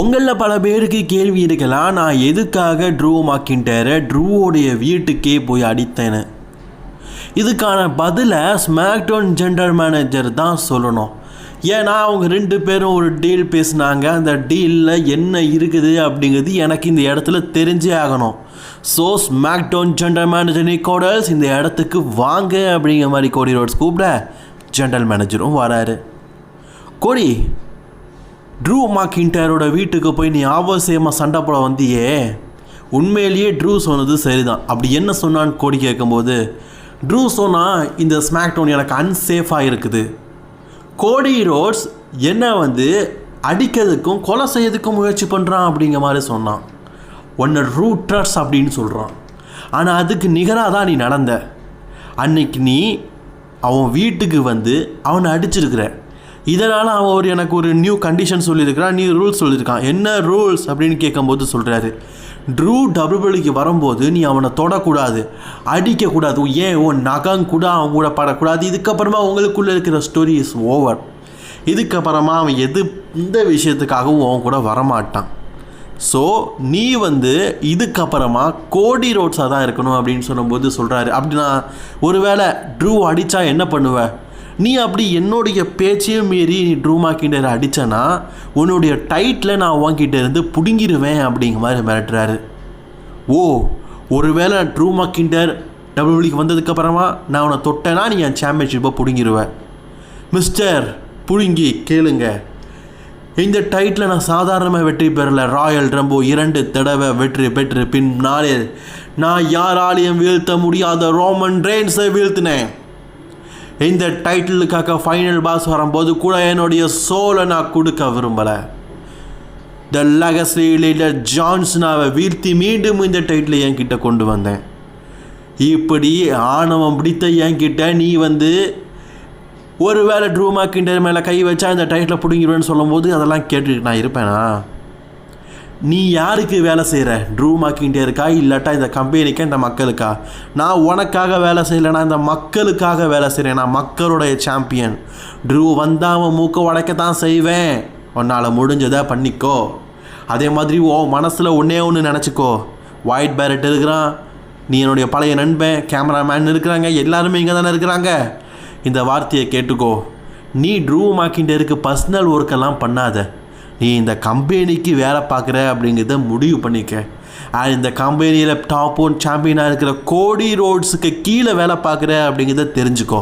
உங்களில் பல பேருக்கு கேள்வி இருக்கலாம் நான் எதுக்காக ட்ரூ மாக்கின்டரை ட்ரூவோடைய வீட்டுக்கே போய் அடித்தேன்னு. இதுக்கான பதிலை ஸ்மாக்டோன் ஜென்ரல் மேனேஜர் தான் சொல்லணும். ஏன்னா அவங்க ரெண்டு பேரும் ஒரு டீல் பேசினாங்க. அந்த டீலில் என்ன இருக்குது அப்படிங்கிறது எனக்கு இந்த இடத்துல தெரிஞ்சே ஆகணும். ஸோ ஸ்மாக்டோன் ஜென்ரல் மேனேஜர் நிக்கோடர்ஸ் இந்த இடத்துக்கு வாங்க அப்படிங்கிற மாதிரி கோடி ரோட்ஸ் கூப்பிட ஜென்ரல் மேனேஜரும் வராரு. கோடி ட்ரூ மாக்கின்டரோட வீட்டுக்கு போய் நீ அவசியமாக சண்டை போட வந்தியே? உண்மையிலேயே ட்ரூ சொன்னது சரிதான். அப்படி என்ன சொன்னான்னு கோடி கேட்கும்போது ட்ரூ சொன்னால் இந்த ஸ்மாக் டவுன் எனக்கு அன்சேஃபாக இருக்குது. கோடி ரோட்ஸ் என்ன வந்து அடிக்கிறதுக்கும் கொலை செய்யறதுக்கும் முயற்சி பண்ணுறான் அப்படிங்கிற மாதிரி சொன்னான். ஒன்று ரூட்ரஸ் அப்படின்னு சொல்கிறான் ஆனால் அதுக்கு நிகராக தான் நீ நடந்த. அன்னைக்கு நீ அவன் வீட்டுக்கு வந்து அவனை அடிச்சிருக்கிற. இதனால் அவன் ஒரு எனக்கு ஒரு நியூ கண்டிஷன் சொல்லியிருக்கிறான் நீ ரூல்ஸ் சொல்லியிருக்கான். என்ன ரூல்ஸ் அப்படின்னு கேட்கும்போது சொல்கிறாரு ட்ரூ டபுள்யூக்கு வரும்போது நீ அவனை தொடக்கூடாது அடிக்கக்கூடாது. ஏன் உன் நகம் கூட அவன் கூட படக்கூடாது. இதுக்கப்புறமா உங்களுக்குள்ளே இருக்கிற ஸ்டோரி இஸ் ஓவர் இதுக்கப்புறமா அவன் எது எந்த விஷயத்துக்காகவும் அவன் கூட வரமாட்டான். ஸோ நீ வந்து இதுக்கப்புறமா கோடி ரோட்ஸாக தான் இருக்கணும் அப்படின்னு சொல்லும்போது சொல்கிறாரு அப்படின்னா ஒருவேளை ட்ரூ அடித்தா என்ன பண்ணுவ? நீ அப்படி என்னுடைய பேச்சையும் மீறி நீ ட்ரூ மாக்கிண்டரை அடித்தனா உன்னுடைய டைட்டில் நான் உன்கிட்ட இருந்து பிடுங்கிடுவேன் அப்படிங்கிற மாதிரி மிரட்டுறாரு. ஓ ஒருவேளை ட்ரூ மாக்கிண்டர் டபிள்யூபிக்கு வந்ததுக்கப்புறமா நான் உன்னை தொட்டேன்னா நீ என் சாம்பியன்ஷிப்பை பிடுங்கிடுவேன் மிஸ்டர் புழுங்கி கேளுங்க. இந்த டைட்டில் நான் சாதாரணமாக வெற்றி பெறல. ராயல் ரம்போ இரண்டு தடவை வெற்றி பெற்று பின் நாளில் நான் யாராலையும் வீழ்த்த முடியாத ரோமன் ரெயின்ஸை வீழ்த்தினேன். இந்த டைட்டிலுக்காக ஃபைனல் பாஸ் வரும்போது கூட என்னுடைய சோலை நான் கொடுக்க விரும்பலை. த லெகசி லீடர் ஜான்சனாவை வீழ்த்தி மீண்டும் இந்த டைட்டிலை என்கிட்ட கொண்டு வந்தேன். இப்படி ஆணவம் பிடித்த என்கிட்ட நீ வந்து ஒருவேளை ட்ரூ மாக்கிண்டர் மேலே கை வச்சா இந்த டைட்டில் பிடுங்கிடுவேன்னு சொல்லும்போது அதெல்லாம் கேட்டுட்டு நான் இருப்பேனா? நீ யாருக்கு வேலை செய்கிற ட்ரூ மாக்கிண்டருக்கா இல்லாட்டா இந்த கம்பெனிக்கா இந்த மக்களுக்கா? நான் உனக்காக வேலை செய்யலைனா இந்த மக்களுக்காக வேலை செய்கிறேன் நான் மக்களுடைய சாம்பியன் ட்ரூ வந்தால் அவன் மூக்க உடைக்க தான் செய்வேன். உன்னால் முடிஞ்சதை பண்ணிக்கோ. அதே மாதிரி ஓ மனசில் ஒன்றே ஒன்று நினச்சிக்கோ. ஒயிட் பேரட் இருக்கிறான். நீ என்னுடைய பழைய நண்பன். கேமராமேன் இருக்கிறாங்க. எல்லாருமே இங்கே தானே இருக்கிறாங்க. இந்த வார்த்தையை கேட்டுக்கோ. நீ ட்ரூ மாக்கிண்டருக்கு பர்சனல் ஒர்க்கெல்லாம் பண்ணாத. நீ இந்த கம்பெனிக்கு வேலை பார்க்குற அப்படிங்கிறத முடிவு பண்ணிக்க. அண்ட் இந்த கம்பெனியில் டாப் ஒன் சாம்பியனாக இருக்கிற கோடி ரோட்ஸுக்கு கீழே வேலை பார்க்குற அப்படிங்கிறத தெரிஞ்சுக்கோ.